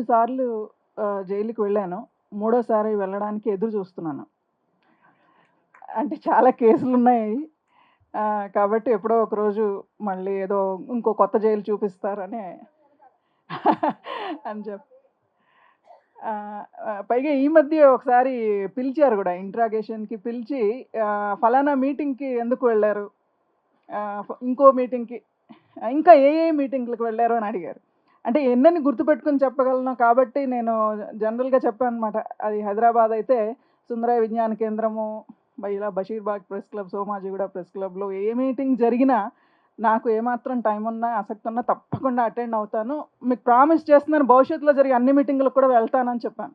రెండు సార్లు జైలుకి వెళ్ళాను. మూడోసారి వెళ్ళడానికి ఎదురు చూస్తున్నాను. అంటే చాలా కేసులు ఉన్నాయి. కాబట్టి ఎప్పుడో ఒకరోజు మళ్ళీ ఏదో ఇంకో కొత్త జైలు చూపిస్తారని అని చెప్పి. పైగా ఈ మధ్య ఒకసారి పిలిచారు కూడా ఇంట్రాగేషన్కి పిలిచి ఫలానా మీటింగ్కి ఎందుకు వెళ్ళారు? ఇంకో మీటింగ్కి ఇంకా ఏ ఏ మీటింగ్లకు వెళ్ళారు అని అడిగారు. అంటే ఎన్నని గుర్తుపెట్టుకుని చెప్పగలను కాబట్టి నేను జనరల్గా చెప్పాను అనమాట అది హైదరాబాద్ అయితే సుందరయ్య విజ్ఞాన కేంద్రము ఇలా Basheerbagh press club Somajiguda press క్లబ్లో ఏ మీటింగ్ జరిగినా నాకు ఏమాత్రం టైం ఉన్నా ఆసక్తి ఉన్నా తప్పకుండా అటెండ్ అవుతాను. మీకు ప్రామిస్ చేస్తున్నాను భవిష్యత్తులో జరిగే అన్ని మీటింగ్లకు కూడా వెళ్తానని చెప్పాను.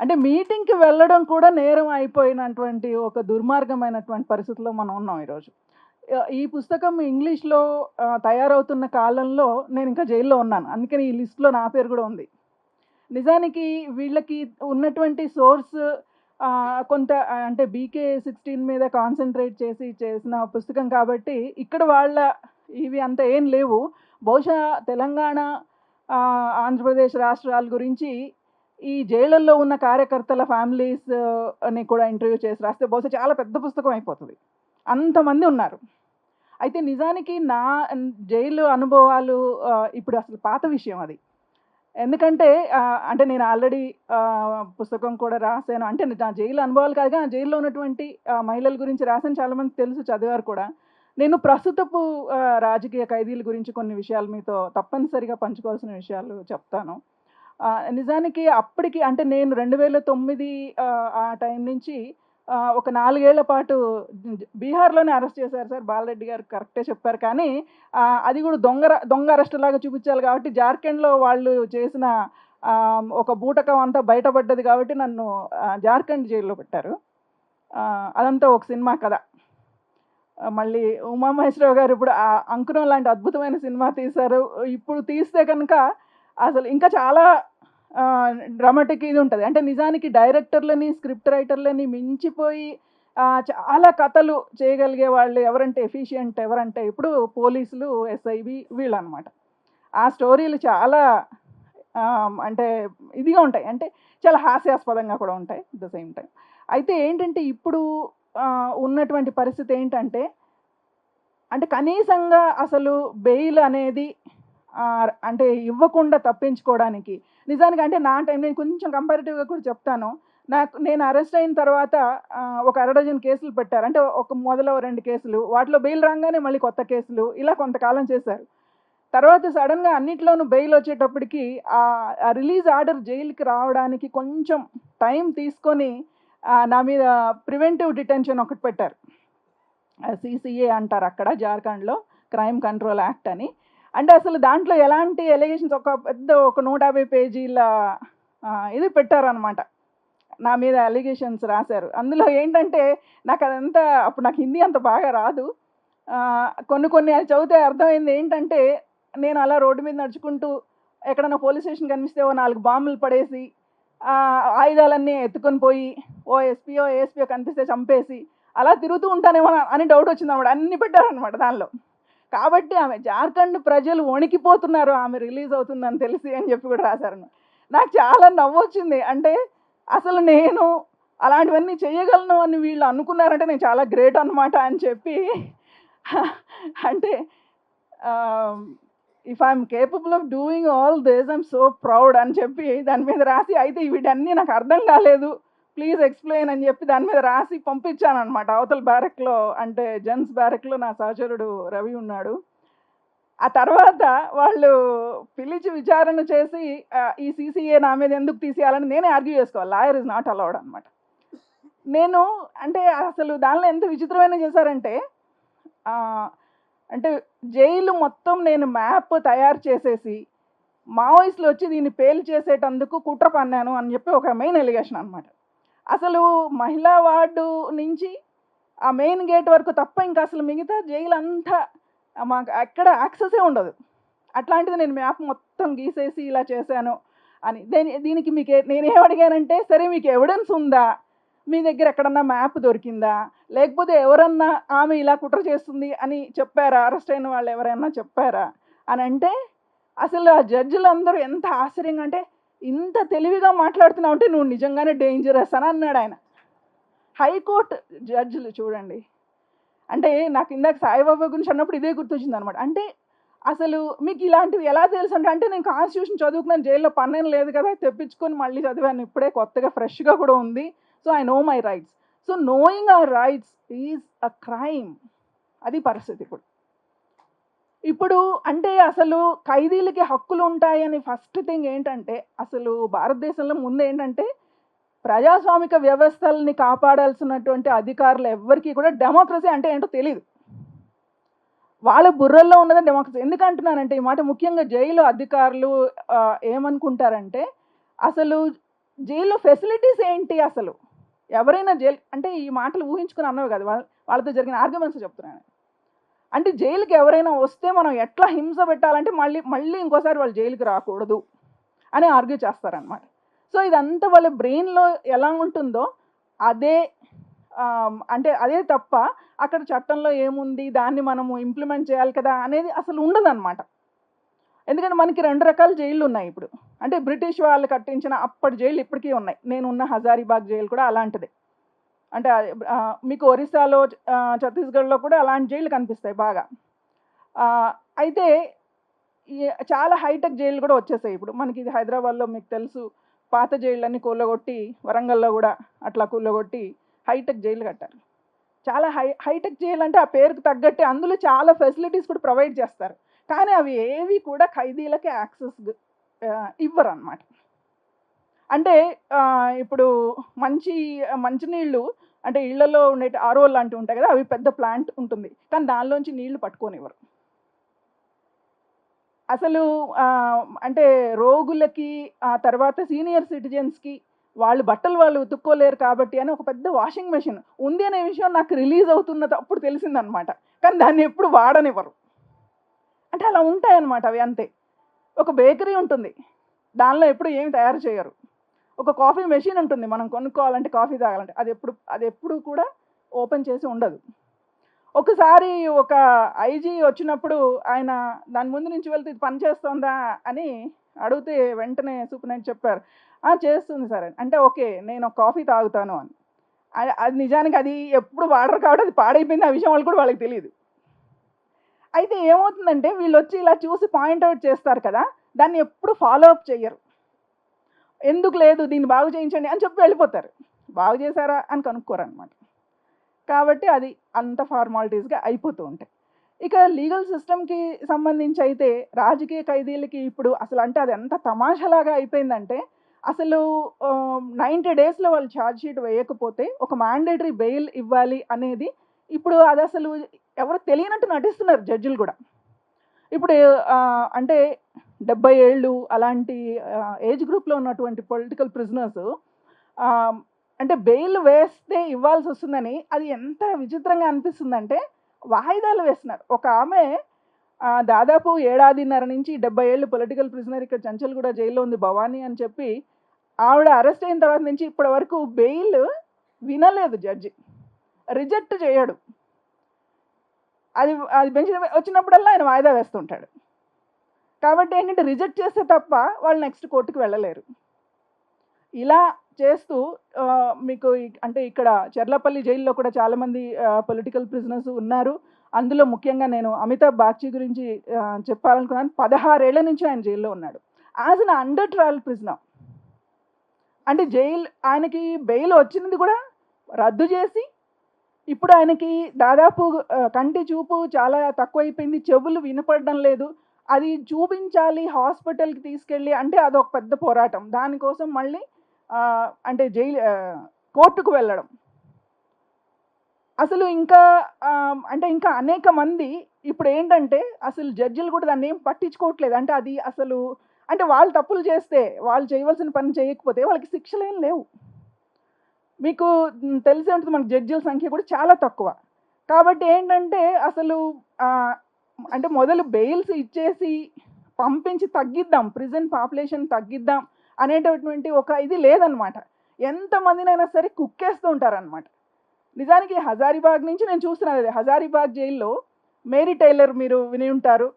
అంటే మీటింగ్కి వెళ్ళడం కూడా నేరం అయిపోయినటువంటి ఒక దుర్మార్గమైనటువంటి పరిస్థితిలో మనం ఉన్నాం ఈరోజు. ఈ పుస్తకం ఇంగ్లీష్లో తయారవుతున్న కాలంలో నేను ఇంకా జైల్లో ఉన్నాను. అందుకని ఈ లిస్ట్లో నా పేరు కూడా ఉంది. నిజానికి వీళ్ళకి ఉన్నటువంటి సోర్స్ కొంత అంటే బీకే సిక్స్టీన్ మీద కాన్సన్ట్రేట్ చేసి చేసిన పుస్తకం కాబట్టి ఇక్కడ వాళ్ళ ఇవి అంత ఏం లేవు. బహుశా తెలంగాణ ఆంధ్రప్రదేశ్ రాష్ట్రాల గురించి ఈ జైళ్ళల్లో ఉన్న కార్యకర్తల ఫ్యామిలీస్ అని కూడా ఇంటర్వ్యూ చేసి రాస్తే బహుశా చాలా పెద్ద పుస్తకం అయిపోతుంది. అంతమంది ఉన్నారు. అయితే నిజానికి నా జైలు అనుభవాలు ఇప్పుడు అసలు పాత విషయం అది. ఎందుకంటే అంటే నేను ఆల్రెడీ పుస్తకం కూడా రాశాను. అంటే నా జైలు అనుభవాలు కాదుగా నా జైల్లో ఉన్నటువంటి మహిళల గురించి రాశాను. చాలామంది తెలుసు చదివారు కూడా. నేను ప్రస్తుతపు రాజకీయ ఖైదీల గురించి కొన్ని విషయాలు మీతో తప్పనిసరిగా పంచుకోవాల్సిన విషయాలు చెప్తాను. నిజానికి అప్పటికి అంటే నేను రెండు వేల తొమ్మిది ఆ, టైం నుంచి ఒక నాలుగేళ్ళ పాటు బీహార్లోనే అరెస్ట్ చేశారు సార్ బాలరెడ్డి గారు కరెక్టే చెప్పారు. కానీ అది కూడా దొంగ దొంగ అరెస్ట్ లాగా చూపించాలి కాబట్టి జార్ఖండ్లో వాళ్ళు చేసిన ఒక బూటకం అంతా బయటపడ్డది కాబట్టి నన్ను జార్ఖండ్ జైల్లో పెట్టారు. అదంతా ఒక సినిమా కథ. మళ్ళీ మళ్ళీ ఉమామహేశ్వరరావు గారు ఇప్పుడు ఆ అంకురం లాంటి అద్భుతమైన సినిమా తీశారు. ఇప్పుడు తీస్తే కనుక అసలు ఇంకా చాలా డ్రామాటిక్ ఇది ఉంటుంది. అంటే నిజానికి డైరెక్టర్లని స్క్రిప్ట్ రైటర్లని మించిపోయి చాలా కథలు చేయగలిగే వాళ్ళు ఎవరంటే ఎఫిషియంట్ ఎవరంటే ఇప్పుడు పోలీసులు ఎస్ఐబి వీళ్ళు అనమాట ఆ స్టోరీలు చాలా అంటే ఇదిగా ఉంటాయి. అంటే చాలా హాస్యాస్పదంగా కూడా ఉంటాయి అట్ ద సేమ్ టైం అయితే ఏంటంటే ఇప్పుడు ఉన్నటువంటి పరిస్థితి ఏంటంటే అంటే కనీసంగా అసలు బెయిల్ అనేది అంటే ఇవ్వకుండా తప్పించుకోవడానికి. నిజానికి అంటే నా టైం నేను కొంచెం కంపారిటివ్గా కూడా చెప్తాను. నాకు నేను అరెస్ట్ అయిన తర్వాత ఒక అర డజన్ కేసులు పెట్టారు. అంటే ఒక మొదలు రెండు కేసులు. వాటిలో బెయిల్ రాగానే మళ్ళీ కొత్త కేసులు. ఇలా కొంతకాలం చేశారు. తర్వాత సడన్గా అన్నిట్లోనూ బెయిల్ వచ్చేటప్పటికి ఆ రిలీజ్ ఆర్డర్ జైలుకి రావడానికి కొంచెం టైం తీసుకొని నా మీద ప్రివెంటివ్ డిటెన్షన్ ఒకటి పెట్టారు. సిసిఏ అంటారు అక్కడ జార్ఖండ్లో క్రైమ్ కంట్రోల్ యాక్ట్ అని. అంటే అసలు దాంట్లో ఎలాంటి ఎలిగేషన్స్ ఒక పెద్ద ఒక నూట యాభై పేజీల ఇది పెట్టారనమాట నా మీద అలిగేషన్స్ రాశారు. అందులో ఏంటంటే నాకు అదంతా అప్పుడు నాకు హిందీ అంత బాగా రాదు. కొన్ని కొన్ని అది చదివితే అర్థమైంది ఏంటంటే నేను అలా రోడ్డు మీద నడుచుకుంటూ ఎక్కడన్నా పోలీస్ స్టేషన్ కనిపిస్తే ఓ నాలుగు బాంబులు పడేసి ఆయుధాలన్నీ ఎత్తుకొని పోయి ఓ ఎస్పీఓ ఏఎస్పీఓ కనిపిస్తే చంపేసి అలా తిరుగుతూ ఉంటానేమో అని డౌట్ వచ్చింది అన్నమాట అన్ని పెట్టారనమాట దానిలో. కాబట్టి ఆమె జార్ఖండ్ ప్రజలు వణికిపోతున్నారు ఆమె రిలీజ్ అవుతుందని తెలిసి అని చెప్పి కూడా రాశారు. నాకు చాలా నవ్వొచ్చింది అంటే అసలు నేను అలాంటివన్నీ చేయగలను అని వీళ్ళు అనుకున్నారంటే నేను చాలా గ్రేట్ అనమాట అని చెప్పి అంటే if I'm capable of doing all this I'm so proud అని చెప్పి దాని మీద రాసి అయితే వీటన్నీ నాకు అర్థం కాలేదు. ప్లీజ్ ఎక్స్ప్లెయిన్ అని చెప్పి దాని మీద రాసి పంపించాను అనమాట అవతల బ్యారెక్లో అంటే జెంట్స్ బ్యారెక్లో నా సహచరుడు రవి ఉన్నాడు. ఆ తర్వాత వాళ్ళు పిలిచి విచారణ చేసి ఈ సీసీఏ నా మీద ఎందుకు తీసేయాలని నేనే ఆర్గ్యూ చేసుకోవాలి. లాయర్ ఇస్ నాట్ అలౌడ్ అనమాట నేను అంటే అసలు దానిలో ఎంత విచిత్రమైన చేశారంటే అంటే జైలు మొత్తం నేను మ్యాప్ తయారు చేసేసి మావోయిస్టులు వచ్చి దీన్ని పేల్ చేసేటందుకు కుట్ర పన్నాను అని చెప్పి ఒక మెయిన్ ఎలిగేషన్ అనమాట అసలు మహిళా వార్డు నుంచి ఆ మెయిన్ గేట్ వరకు తప్ప ఇంకా అసలు మిగతా జైలు అంతా మాకు ఎక్కడ యాక్సెసే ఉండదు. అట్లాంటిది నేను మ్యాప్ మొత్తం గీసేసి ఇలా చేశాను అని. దీని దీనికి మీకు నేనేం అడిగానంటే సరే మీకు ఎవిడెన్స్ ఉందా? మీ దగ్గర ఎక్కడన్నా మ్యాప్ దొరికిందా? లేకపోతే ఎవరన్నా ఆమె ఇలా కుట్ర చేస్తుంది అని చెప్పారా? అరెస్ట్ అయిన వాళ్ళు ఎవరైనా చెప్పారా? అని అంటే అసలు ఆ జడ్జిలందరూ ఎంత ఆశ్చర్యంగా అంటే ఇంత తెలివిగా మాట్లాడుతున్నావు అంటే నువ్వు నిజంగానే డేంజరస్ అని అన్నాడు ఆయన. హైకోర్టు జడ్జిలు చూడండి. అంటే నాకు ఇందాక సాయిబాబా గురించి అన్నప్పుడు ఇదే గుర్తొచ్చింది అనమాట అంటే అసలు మీకు ఇలాంటివి ఎలా తెలుసు అంటే అంటే నేను కాన్స్టిట్యూషన్ చదువుకున్నాను జైల్లో పన్నేం లేదు కదా తెప్పించుకొని మళ్ళీ చదివాను ఇప్పుడే కొత్తగా ఫ్రెష్గా కూడా ఉంది. So I know my rights so knowing our rights is a crime అది పరిస్థితి ఇప్పుడు. ఇప్పుడు అంటే అసలు ఖైదీలకి హక్కులు ఉంటాయని ఫస్ట్ థింగ్ ఏంటంటే అసలు భారతదేశంలో ముందు ఏంటంటే ప్రజాస్వామిక వ్యవస్థల్ని కాపాడాల్సినటువంటి అధికారులు ఎవ్వరికీ కూడా డెమోక్రసీ అంటే ఏంటో తెలియదు వాళ్ళ బుర్రల్లో ఉన్నది డెమోక్రసీ. ఎందుకంటున్నానంటే ఈ మాట ముఖ్యంగా జైలు అధికారులు ఏమనుకుంటారంటే అసలు జైల్లో ఫెసిలిటీస్ ఏంటి అసలు? ఎవరైనా జైలు అంటే ఈ మాటలు ఊహించుకుని అన్నవి కదా. వాళ్ళ వాళ్ళతో జరిగిన ఆర్గ్యుమెంట్స్ చెప్తున్నాను. అంటే జైలుకి ఎవరైనా వస్తే మనం ఎట్లా హింస పెట్టాలంటే మళ్ళీ మళ్ళీ ఇంకోసారి వాళ్ళు జైలుకి రాకూడదు అని ఆర్గ్యూ చేస్తారనమాట సో ఇదంతా వాళ్ళ బ్రెయిన్లో ఎలా ఉంటుందో అదే అంటే అదే తప్ప అక్కడ చట్టంలో ఏముంది దాన్ని మనము ఇంప్లిమెంట్ చేయాలి కదా అనేది అసలు ఉండదన్నమాట. ఎందుకంటే మనకి రెండు రకాల జైళ్ళు ఉన్నాయి ఇప్పుడు. అంటే బ్రిటిష్ వాళ్ళు కట్టించిన అప్పటి జైలు ఇప్పటికీ ఉన్నాయి. నేను ఉన్న హజారీబాగ్ జైలు కూడా అలాంటిదే. అంటే మీకు ఒరిస్సాలో ఛత్తీస్గఢ్లో కూడా అలాంటి జైళ్ళు కనిపిస్తాయి బాగా. అయితే ఈ చాలా హైటెక్ జైలు కూడా వచ్చేసాయి ఇప్పుడు. మనకి ఇది హైదరాబాద్లో మీకు తెలుసు. పాత జైళ్ళన్నీ కూలగొట్టి వరంగల్లో కూడా అట్లా కూలగొట్టి హైటెక్ జైలు కట్టారు. చాలా హై హైటెక్ జైలు అంటే ఆ పేరుకు తగ్గట్టే అందులో చాలా ఫెసిలిటీస్ కూడా ప్రొవైడ్ చేస్తారు. కానీ అవి ఏవి కూడా ఖైదీలకి యాక్సెస్ ఇవ్వరు అనమాట అంటే ఇప్పుడు మంచి మంచినీళ్ళు అంటే ఇళ్ళలో ఉండే ఆరో లాంటివి ఉంటాయి కదా అవి పెద్ద ప్లాంట్ ఉంటుంది. కానీ దానిలోంచి నీళ్ళు పట్టుకోనివ్వరు. అసలు అంటే రోగులకి ఆ తర్వాత సీనియర్ సిటిజన్స్కి వాళ్ళు బట్టలు వాళ్ళు ఉతుక్కోలేరు కాబట్టి అని ఒక పెద్ద వాషింగ్ మెషిన్ ఉంది అనే విషయం నాకు రిలీజ్ అవుతున్నది అప్పుడు తెలిసిందనమాట. కానీ దాన్ని ఎప్పుడు వాడనివ్వరు. అంటే అలా ఉంటాయన్నమాట అవి అంతే. ఒక బేకరీ ఉంటుంది. దానిలో ఎప్పుడు ఏమి తయారు చేయరు. ఒక కాఫీ మెషిన్ ఉంటుంది. మనం కొనుక్కోవాలంటే కాఫీ తాగాలంటే. అది ఎప్పుడు అది ఎప్పుడు కూడా ఓపెన్ చేసి ఉండదు. ఒకసారి ఒక ఐజీ వచ్చినప్పుడు ఆయన దాని ముందు నుంచి వెళ్తే ఇది పనిచేస్తుందా అని అడిగితే వెంటనే సూపర్నైట్ చెప్పారు. "ఆ, చేస్తుంది సార్ అని." అంటే ఓకే నేను ఒక కాఫీ తాగుతాను అని. అది- నిజానికి అది ఎప్పుడు వాడరు కాబట్టి అది పాడైపోయింది. ఆ విషయం వాళ్ళు కూడా వాళ్ళకి తెలియదు అయితే ఏమవుతుందంటే వీళ్ళు వచ్చి ఇలా చూసి పాయింట్అవుట్ చేస్తారు కదా దాన్ని ఎప్పుడు ఫాలో అప్ చేయరు ఎందుకు లేదు దీన్ని బాగు చేయించండి అని చెప్పి వెళ్ళిపోతారు. బాగు చేశారా అని కనుక్కోరు అనమాట కాబట్టి అది అంత ఫార్మాలిటీస్గా అయిపోతూ ఉంటాయి. ఇక లీగల్ సిస్టమ్కి సంబంధించి అయితే రాజకీయ ఖైదీలకి ఇప్పుడు అసలు అంటే అది ఎంత తమాషలాగా అయిపోయిందంటే అసలు నైంటీ డేస్లో వాళ్ళు ఛార్జ్ షీట్ వేయకపోతే ఒక మ్యాండేటరీ బెయిల్ ఇవ్వాలి అనేది ఇప్పుడు అది అసలు ఎవరు తెలియనట్టు నటిస్తున్నారు జడ్జిలు కూడా. ఇప్పుడు అంటే డెబ్బై ఏళ్ళు అలాంటి ఏజ్ గ్రూప్లో ఉన్నటువంటి పొలిటికల్ ప్రిజనర్స్ అంటే బెయిల్ వేస్తే ఇవ్వాల్సి వస్తుందని అది ఎంత విచిత్రంగా అనిపిస్తుందంటే వాయిదాలు వేస్తున్నారు. ఒక ఆమె దాదాపు ఏడాదిన్నర నుంచి డెబ్బై ఏళ్ళు పొలిటికల్ ప్రిజనర్ ఇక్కడ చంచల్గూడ జైల్లో ఉంది భవానీ అని చెప్పి ఆవిడ అరెస్ట్ అయిన తర్వాత నుంచి ఇప్పటి వరకు బెయిల్ వినలేదు జడ్జి రిజెక్ట్ చేయడు. అది అది బెంచ్ వచ్చినప్పుడల్లా ఆయన వాయిదా వేస్తుంటాడు కాబట్టి ఏంటంటే రిజెక్ట్ చేస్తే తప్ప వాళ్ళు నెక్స్ట్ కోర్టుకు వెళ్ళలేరు. ఇలా చేస్తూ మీకు అంటే ఇక్కడ చెర్లపల్లి జైల్లో కూడా చాలామంది పొలిటికల్ ప్రిజనర్స్ ఉన్నారు. అందులో ముఖ్యంగా నేను అమితాబ్ బాగ్చి గురించి చెప్పాలనుకున్నాను. పదహారేళ్ళ నుంచి ఆయన జైల్లో ఉన్నాడు. As an under trial prisoner. అంటే జైలు ఆయనకి బెయిల్ వచ్చినది కూడా రద్దు చేసి ఇప్పుడు ఆయనకి దాదాపు కంటి చూపు చాలా తక్కువైపోయింది. చెవులు వినపడడం లేదు. అది చూపించాలి హాస్పిటల్కి తీసుకెళ్ళి అంటే అదొక పెద్ద పోరాటం. దానికోసం మళ్ళీ అంటే జైలు కోర్టుకు వెళ్ళడం. అసలు ఇంకా అంటే ఇంకా అనేక మంది ఇప్పుడు ఏంటంటే అసలు జడ్జిలు కూడా దాన్ని ఏం పట్టించుకోవట్లేదు. అంటే అది అసలు అంటే వాళ్ళు తప్పులు చేస్తే వాళ్ళు చేయవలసిన పని చేయకపోతే వాళ్ళకి శిక్షలు ఏం లేవు. మీకు తెలిసే ఉంటుంది మనకు జడ్జిల సంఖ్య కూడా చాలా తక్కువ. కాబట్టి ఏంటంటే అసలు అంటే మొదలు బెయిల్స్ ఇచ్చేసి పంపించి తగ్గిద్దాం ప్రిజెంట్ పాపులేషన్ తగ్గిద్దాం అనేటటువంటి ఒక ఇది లేదనమాట ఎంతమందినైనా సరే కుక్కేస్తూ ఉంటారనమాట నిజానికి హజారీబాగ్ నుంచి నేను చూస్తున్నాను అది హజారీబాగ్ జైల్లో మేరీ టైలర్ మీరు విని ఉంటారు.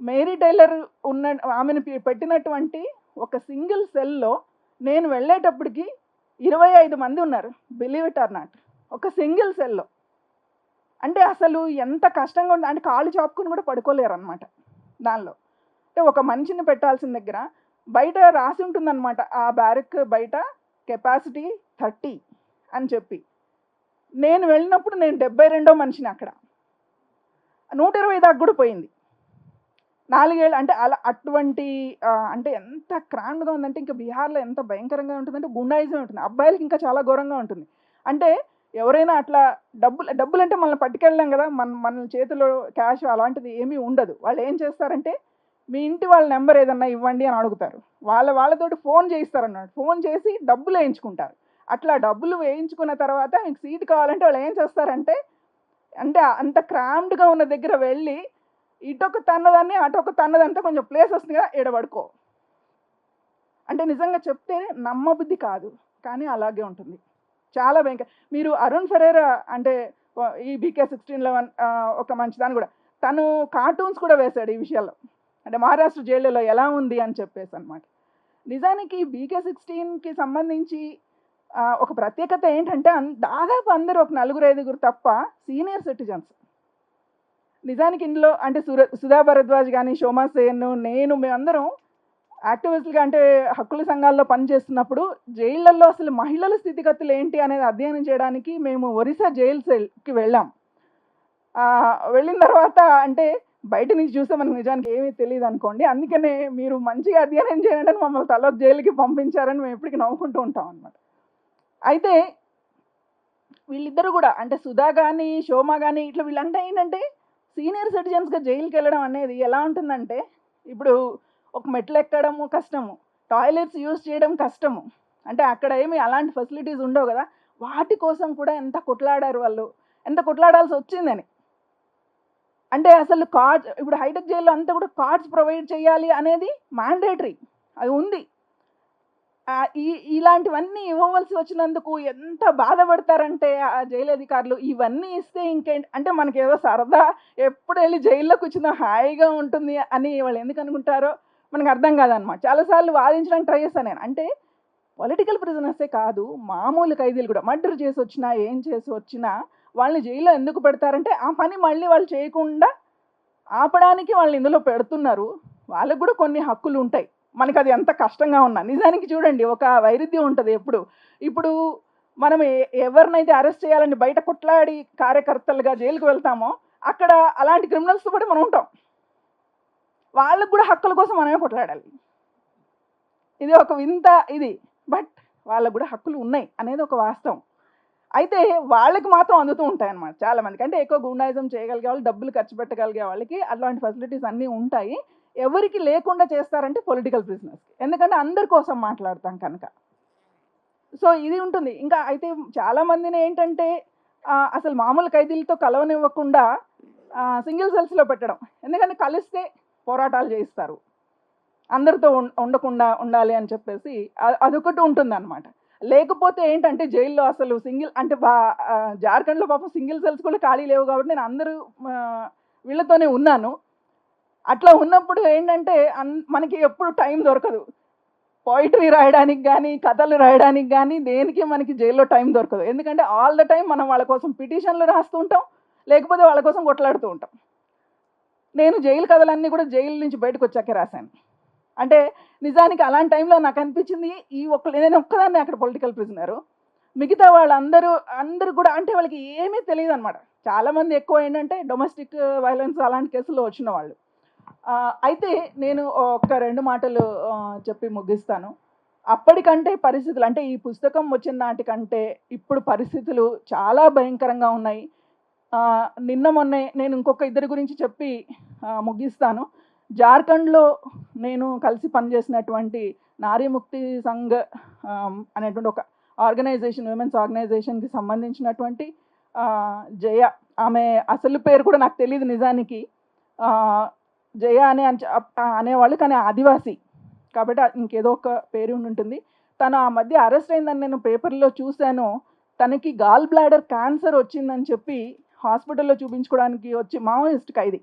మేరీ టైలర్ ఉన్న ఆమెను పెట్టినటువంటి ఒక సింగిల్ సెల్లో నేను వెళ్ళేటప్పటికి ఇరవై ఐదు మంది ఉన్నారు బిలీవ్ ఇట్ ఆర్ నాట్. ఒక సింగిల్ సెల్లో. అంటే అసలు ఎంత కష్టంగా ఉంది అంటే కాళ్ళు చాపుకుని కూడా పడుకోలేరు అనమాట దానిలో. అంటే ఒక మనిషిని పెట్టాల్సిన దగ్గర బయట రాసి ఉంటుందన్నమాట ఆ బ్యారక్ బయట కెపాసిటీ థర్టీ అని చెప్పి. నేను వెళ్ళినప్పుడు నేను డెబ్బై రెండో మనిషిని అక్కడ. నూట ఇరవై దాకా కూడా పోయింది. నాలుగేళ్ళు అంటే అలా అటువంటి అంటే ఎంత క్రాండ్గా ఉందంటే ఇంకా బీహార్లో ఎంత భయంకరంగా ఉంటుందంటే గుండాయిజం ఉంటుంది. అబ్బాయిలకి ఇంకా చాలా ఘోరంగా ఉంటుంది. అంటే ఎవరైనా అట్లా డబ్బులు డబ్బులు అంటే మనల్ని పట్టుకెళ్ళాం కదా. మన మన చేతిలో క్యాష్ అలాంటిది ఏమీ ఉండదు. వాళ్ళు ఏం చేస్తారంటే మీ ఇంటి వాళ్ళ నెంబర్ ఏదన్నా ఇవ్వండి అని అడుగుతారు. వాళ్ళ వాళ్ళతోటి ఫోన్ చేయిస్తారు అన్నమాట ఫోన్ చేసి డబ్బులు వేయించుకుంటారు. అట్లా డబ్బులు వేయించుకున్న తర్వాత మీకు సీట్ కావాలంటే వాళ్ళు ఏం చేస్తారంటే అంటే అంత క్రామ్డ్గా ఉన్న దగ్గర వెళ్ళి ఇటొక తన్నదాన్ని అటొక తన్నదంతా కొంచెం ప్లేస్ వస్తుంది కదా ఎడబడుకో అంటే నిజంగా చెప్తే నమ్మబుద్ధి కాదు. కానీ అలాగే ఉంటుంది. చాలా భయంకర మీరు అరుణ్ ఫెరేరా అంటే ఈ బీకే సిక్స్టీన్ లెవెన్ ఒక మంచిదాన్ని కూడా. తను కార్టూన్స్ కూడా వేశాడు ఈ విషయాల్లో. అంటే మహారాష్ట్ర జైళ్ళలో ఎలా ఉంది అని చెప్పేసి అనమాట నిజానికి బీకే సిక్స్టీన్కి సంబంధించి ఒక ప్రత్యేకత ఏంటంటే దాదాపు అందరూ ఒక నలుగురు ఐదుగురు తప్ప సీనియర్ సిటిజన్స్ నిజానికి ఇందులో అంటే సుర సుధా భరద్వాజ్ కానీ సోమా సేన్ నేను మేమందరం యాక్టివిస్టులుగా అంటే హక్కుల సంఘాల్లో పనిచేస్తున్నప్పుడు జైళ్ళల్లో అసలు మహిళల స్థితిగతులు ఏంటి అనేది అధ్యయనం చేయడానికి మేము ఒరిస్సా జైల్స్కి వెళ్ళాం. వెళ్ళిన తర్వాత అంటే బయట నుంచి చూస్తే మనకు నిజానికి ఏమీ తెలియదు అనుకోండి. అందుకనే మీరు మంచిగా అధ్యయనం చేయండి అని మమ్మల్ని తలొక జైలుకి పంపించారని మేము ఎప్పటికీ నవ్వుకుంటూ ఉంటాం అనమాట అయితే వీళ్ళిద్దరు కూడా అంటే సుధా కానీ శోమ కానీ ఇట్లా వీళ్ళంటే ఏంటంటే సీనియర్ సిటిజన్స్గా జైలుకి వెళ్ళడం అనేది ఎలా ఉంటుందంటే ఇప్పుడు ఒక మెట్లు ఎక్కడము కష్టము. టాయిలెట్స్ యూజ్ చేయడం కష్టము. అంటే అక్కడ ఏమి అలాంటి ఫెసిలిటీస్ ఉండవు కదా. వాటి కోసం కూడా ఎంత కొట్లాడారు వాళ్ళు. ఎంత కొట్లాడాల్సి వచ్చిందని. అంటే అసలు కార్డ్స్ ఇప్పుడు హైటెక్ జైల్లో అంతా కూడా కార్డ్స్ ప్రొవైడ్ చేయాలి అనేది మ్యాండేటరీ అది ఉంది. ఈ ఇలాంటివన్నీ ఇవ్వవలసి వచ్చినందుకు ఎంత బాధపడతారంటే ఆ జైలు అధికారులు. ఇవన్నీ ఇస్తే ఇంకేంటి అంటే మనకి ఏదో సరదా ఎప్పుడు వెళ్ళి జైల్లో కూర్చున్నా హాయిగా ఉంటుంది అని వాళ్ళు ఎందుకు అనుకుంటారో మనకు అర్థం కాదనమాట. చాలాసార్లు వాదించడానికి ట్రై చేస్తాను నేను. అంటే పొలిటికల్ ప్రిజనర్సే కాదు మామూలు ఖైదీలు కూడా మర్డర్ చేసి వచ్చినా ఏం చేసి వచ్చినా వాళ్ళని జైల్లో ఎందుకు పెడతారంటే ఆ పని మళ్ళీ వాళ్ళు చేయకుండా ఆపడానికి వాళ్ళని ఇందులో పెడుతున్నారు. వాళ్ళకు కూడా కొన్ని హక్కులు ఉంటాయి. మనకి అది ఎంత కష్టంగా ఉన్నా. నిజానికి చూడండి ఒక వైరుధ్యం ఉంటుంది ఎప్పుడు. ఇప్పుడు మనం ఎవరినైతే అరెస్ట్ చేయాలని బయట కొట్లాడి కార్యకర్తలుగా జైలుకు వెళ్తామో అక్కడ అలాంటి క్రిమినల్స్తో పాటు మనం ఉంటాం. వాళ్ళకు కూడా హక్కుల కోసం మనమే కొట్లాడాలి ఇది ఒక వింత ఇది. బట్ వాళ్ళకు కూడా హక్కులు ఉన్నాయి అనేది ఒక వాస్తవం. అయితే వాళ్ళకి మాత్రం అందుతూ ఉంటాయి అన్నమాట చాలా మందికి అంటే ఎక్కువ గుండాయిజం చేయగలిగే వాళ్ళు డబ్బులు ఖర్చు పెట్టగలిగే వాళ్ళకి అలాంటి ఫెసిలిటీస్ అన్నీ ఉంటాయి. ఎవరికి లేకుండా చేస్తారంటే పొలిటికల్ బిజినెస్ ఎందుకంటే అందరి కోసం మాట్లాడతాం కనుక. సో ఇది ఉంటుంది. ఇంకా అయితే చాలామందిని ఏంటంటే అసలు మామూలు ఖైదీలతో కలవనివ్వకుండా సింగిల్ సెల్స్లో పెట్టడం. ఎందుకంటే కలిస్తే పోరాటాలు చేయిస్తారు. అందరితో ఉండకుండా ఉండాలి అని చెప్పేసి అదొకటి ఉంటుంది అనమాట లేకపోతే ఏంటంటే జైల్లో అసలు సింగిల్ అంటే బా జార్ఖండ్లో పాపం సింగిల్ సెల్స్ కూడా ఖాళీ లేవు కాబట్టి నేను అందరూ వీళ్ళతోనే ఉన్నాను. అట్లా ఉన్నప్పుడు ఏంటంటే అన్ మనకి ఎప్పుడు టైం దొరకదు. పోయిటరీ రాయడానికి కానీ కథలు రాయడానికి కానీ దేనికి మనకి జైల్లో టైం దొరకదు. ఎందుకంటే ఆల్ ద టైం మనం వాళ్ళ కోసం పిటిషన్లు రాస్తూ ఉంటాం లేకపోతే వాళ్ళ కోసం కొట్లాడుతూ ఉంటాం. నేను జైలు కథలన్నీ కూడా జైలు నుంచి బయటకు వచ్చాకే రాశాను. అంటే నిజానికి అలాంటి టైంలో నాకు అనిపించింది ఈ ఒక్క నేను ఒక్కదాన్ని అక్కడ పొలిటికల్ ప్రిజనరు మిగతా వాళ్ళందరూ అందరూ కూడా అంటే వాళ్ళకి ఏమీ తెలియదు అనమాట చాలామంది ఎక్కువ ఏంటంటే డొమెస్టిక్ వైలెన్స్ అలాంటి కేసుల్లో వచ్చిన వాళ్ళు. అయితే నేను ఒక రెండు మాటలు చెప్పి ముగిస్తాను. అప్పటికంటే పరిస్థితులు అంటే ఈ పుస్తకం వచ్చిన నాటికంటే ఇప్పుడు పరిస్థితులు చాలా భయంకరంగా ఉన్నాయి. నిన్న మొన్నే నేను ఇంకొక ఇద్దరి గురించి చెప్పి ముగిస్తాను. జార్ఖండ్లో నేను కలిసి పనిచేసినటువంటి నారీ ముక్తి సంఘ్ అనేటువంటి ఒక ఆర్గనైజేషన్ ఉమెన్స్ ఆర్గనైజేషన్కి సంబంధించినటువంటి జయ ఆమె అసలు పేరు కూడా నాకు తెలియదు నిజానికి. జయ అనే అని అనేవాళ్ళు కానీ ఆదివాసి. కాబట్టి ఇంకేదో ఒక పేరు ఉండి ఉంటుంది. తను ఆ మధ్య అరెస్ట్ అయిందని నేను పేపర్లో చూశాను. తనకి గాల్ బ్లాడర్ క్యాన్సర్ వచ్చిందని చెప్పి హాస్పిటల్లో చూపించుకోవడానికి వచ్చి మావోయిస్ట్ ఖైదీ.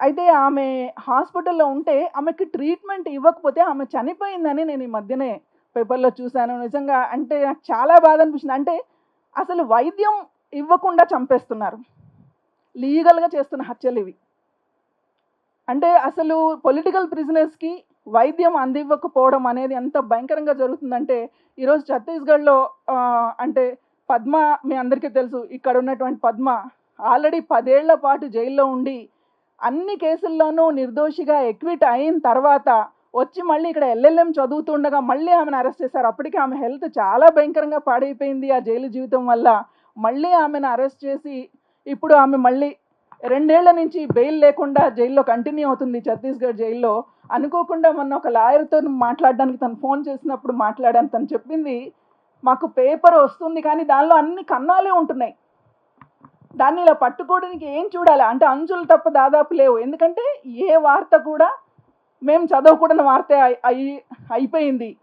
అయితే ఆమె హాస్పిటల్లో ఉంటే ఆమెకి ట్రీట్మెంట్ ఇవ్వకపోతే ఆమె చనిపోయిందని నేను ఈ మధ్యనే పేపర్లో చూశాను. నిజంగా అంటే నాకు చాలా బాధ అనిపించింది. అంటే అసలు వైద్యం ఇవ్వకుండా చంపేస్తున్నారు. లీగల్గా చేస్తున్న హత్యలు ఇవి. అంటే అసలు పొలిటికల్ ప్రిజనర్స్కి వైద్యం అందివ్వకపోవడం అనేది ఎంత భయంకరంగా జరుగుతుందంటే ఈరోజు ఛత్తీస్గఢ్లో అంటే పద్మ మీ అందరికీ తెలుసు ఇక్కడ ఉన్నటువంటి పద్మ ఆల్రెడీ పదేళ్ళ పాటు జైల్లో ఉండి అన్ని కేసుల్లోనూ నిర్దోషిగా ఎక్విట్ అయిన తర్వాత వచ్చి మళ్ళీ ఇక్కడ ఎల్ఎల్ఎం చదువుతుండగా మళ్ళీ ఆమెను అరెస్ట్ చేశారు. అప్పటికి ఆమె హెల్త్ చాలా భయంకరంగా పాడైపోయింది ఆ జైలు జీవితం వల్ల. మళ్ళీ ఆమెను అరెస్ట్ చేసి ఇప్పుడు ఆమె మళ్ళీ రెండేళ్ళ నుంచి బెయిల్ లేకుండా జైల్లో కంటిన్యూ అవుతుంది ఛత్తీస్గఢ్ జైల్లో. అనుకోకుండా మొన్న ఒక లాయర్తో మాట్లాడడానికి తను ఫోన్ చేసినప్పుడు మాట్లాడాను. తను చెప్పింది మాకు పేపర్ వస్తుంది కానీ దానిలో అన్ని కన్నాలే ఉంటున్నాయి. దాన్ని ఇలా పట్టుకోవడానికి ఏం చూడాలి? అంటే అంచులు తప్ప దాదాపు లేవు. ఎందుకంటే ఏ వార్త కూడా మేము చదవకూడని వార్త అయి- అయిపోయింది.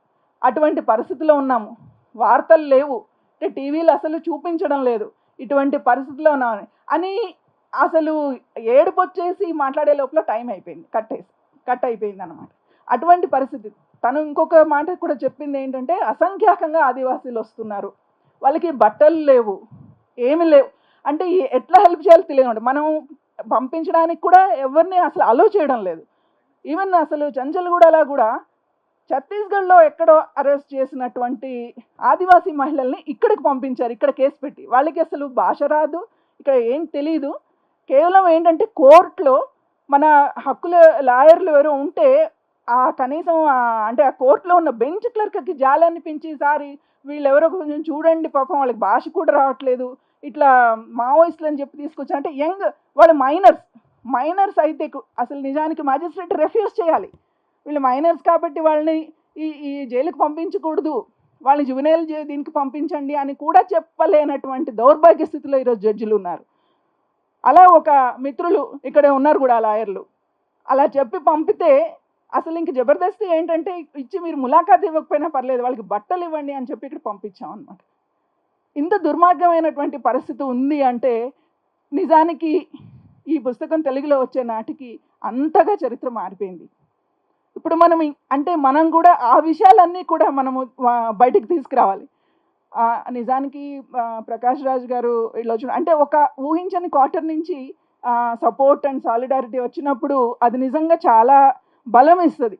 అటువంటి పరిస్థితిలో ఉన్నాము. వార్తలు లేవు. అంటే టీవీలు అసలు చూపించడం లేదు. ఇటువంటి పరిస్థితిలో ఉన్నామని అని అసలు ఏడుపు వచ్చేసి మాట్లాడే లోపల టైం అయిపోయింది. కట్ అయి కట్ అయిపోయింది అనమాట అటువంటి పరిస్థితి. తను ఇంకొక మాట కూడా చెప్పింది ఏంటంటే అసంఖ్యాకంగా ఆదివాసీలు వస్తున్నారు. వాళ్ళకి బట్టలు లేవు. ఏమి లేవు. అంటే ఎట్లా హెల్ప్ చేయాలో తెలియదు మనం పంపించడానికి కూడా ఎవరిని అసలు అలో చేయడం లేదు. ఈవెన్ అసలు చంచల్గూడలా కూడా ఛత్తీస్గఢ్లో ఎక్కడో అరెస్ట్ చేసినటువంటి ఆదివాసీ మహిళల్ని ఇక్కడికి పంపించారు. ఇక్కడ కేసు పెట్టి. వాళ్ళకి అసలు భాష రాదు. ఇక్కడ ఏం తెలియదు కేవలం ఏంటంటే కోర్టులో మన హక్కుల లాయర్లు ఎవరో ఉంటే ఆ కనీసం అంటే ఆ కోర్టులో ఉన్న బెంచ్ క్లర్క్కి జాలి అనిపించి సారి వీళ్ళు ఎవరో కొంచెం చూడండి పాపం వాళ్ళకి భాష కూడా రావట్లేదు. ఇట్లా మావోయిస్టులు అని చెప్పి తీసుకొచ్చారు. అంటే యంగ్ వాళ్ళు మైనర్స్ మైనర్స్ అయితే అసలు నిజానికి మ్యాజిస్ట్రేట్ రెఫ్యూజ్ చేయాలి. వీళ్ళు మైనర్స్ కాబట్టి వాళ్ళని ఈ ఈ జైలుకి పంపించకూడదు. వాళ్ళని జువెనైల్ దీనికి పంపించండి అని కూడా చెప్పలేనటువంటి దౌర్భాగ్య స్థితిలో ఈరోజు జడ్జిలు ఉన్నారు. అలా ఒక మిత్రులు ఇక్కడే ఉన్నారు కూడా లాయర్లు. అలా చెప్పి పంపితే అసలు ఇంక జబర్దస్త్ ఏంటంటే ఇచ్చి మీరు ములాఖాత్ ఇవ్వకపోయినా పర్లేదు వాళ్ళకి బట్టలు ఇవ్వండి అని చెప్పి ఇక్కడ పంపించాం అనమాట ఇంత దుర్మార్గమైనటువంటి పరిస్థితి ఉంది అంటే నిజానికి ఈ పుస్తకం తెలుగులో వచ్చే నాటికి అంతగా చరిత్ర మారిపోయింది. ఇప్పుడు మనం అంటే మనం కూడా ఆ విషయాలన్నీ కూడా మనము బయటికి తీసుకురావాలి. నిజానికి ప్రకాష్ రాజ్ గారు ఇలా వచ్చిన అంటే ఒక ఊహించని క్వార్టర్ నుంచి సపోర్ట్ అండ్ సాలిడారిటీ వచ్చినప్పుడు అది నిజంగా చాలా బలం ఇస్తుంది.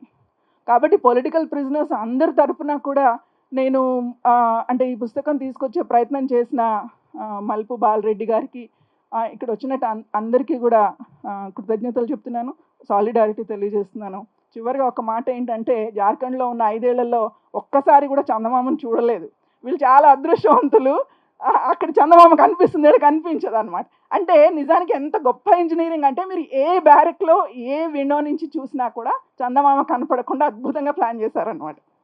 కాబట్టి పొలిటికల్ ప్రిజనర్స్ అందరి తరపున కూడా నేను అంటే ఈ పుస్తకం తీసుకొచ్చే ప్రయత్నం చేసిన మల్పు బాలరెడ్డి గారికి ఇక్కడ వచ్చినట్టు అందరికీ కూడా కృతజ్ఞతలు చెప్తున్నాను. సాలిడారిటీ తెలియజేస్తున్నాను. చివరిగా ఒక మాట ఏంటంటే జార్ఖండ్లో ఉన్న ఐదేళ్ళలో ఒక్కసారి కూడా చందమామను చూడలేదు. వీళ్ళు చాలా అదృష్టవంతులు. అక్కడ చందమామ కనిపిస్తుంది ఇక్కడ కనిపించదు అనమాట అంటే నిజానికి ఎంత గొప్ప ఇంజనీరింగ్ అంటే మీరు ఏ బ్యారెక్లో ఏ విండో నుంచి చూసినా కూడా చందమామ కనపడకుండా అద్భుతంగా ప్లాన్ చేశారనమాట